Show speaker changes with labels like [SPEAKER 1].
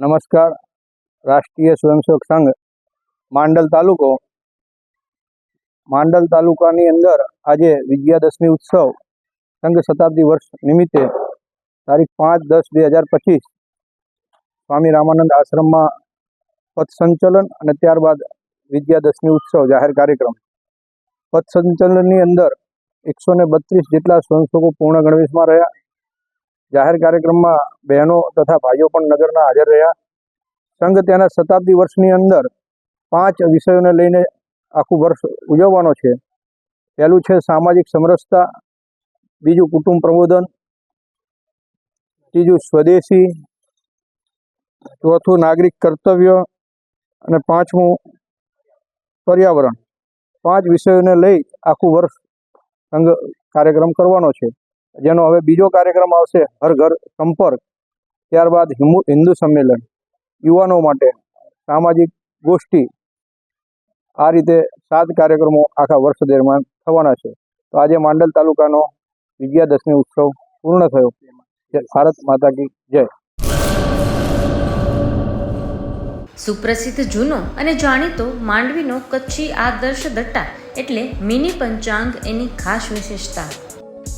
[SPEAKER 1] નમસ્કાર. રાષ્ટ્રીય સ્વયંસેવક સંઘ, માંડલ તાલુકો. માંડલ તાલુકાની અંદર આજે વિજયાદશમી ઉત્સવ સંઘ શતાબ્દી વર્ષ નિમિત્તે તારીખ પાંચ દસ બે હજાર પચીસ સ્વામી રામાનંદ આશ્રમમાં પથ સંચલન અને ત્યારબાદ વિજયાદશમી ઉત્સવ જાહેર કાર્યક્રમ. પથ સંચલનની અંદર એકસો ને બત્રીસ જેટલા સ્વયંસેવકો પૂર્ણ ગણવેશમાં રહ્યા. જાહેર કાર્યક્રમમાં બહેનો તથા ભાઈઓ પણ નગરના હાજર રહ્યા. સંઘ તેના શતાબ્દી વર્ષની અંદર પાંચ વિષયોને લઈને આખું વર્ષ ઉજવવાનો છે. પહેલું છે સામાજિક સમરસતા, બીજું કુટુંબ પ્રબોધન, ત્રીજું સ્વદેશી, ચોથું નાગરિક કર્તવ્ય અને પાંચમું પર્યાવરણ. પાંચ વિષયોને લઈ આખું વર્ષ સંઘ કાર્યક્રમ કરવાનો છે. જેનો હવે બીજો કાર્યક્રમ આવશે, હર ઘર સંપર્ક. ત્યારબાદ હિન્દુ સંમેલન. યુવાનો માટે સામાજિક ગોષ્ઠી. આ રીતે સાત કાર્યક્રમો આખા વર્ષ દરમિયાન થવાના છે. તો આજે માંડલ તાલુકાનો વિજયાદશમી ઉત્સવ પૂર્ણ થયો. ભારત માતા કી જય.
[SPEAKER 2] સુપ્રસિદ્ધ જૂનો અને જાણીતો માંડવીનો કચ્છી આદર્શ દટ્ટા એટલે મિની પંચાંગ એની ખાસ વિશેષતા.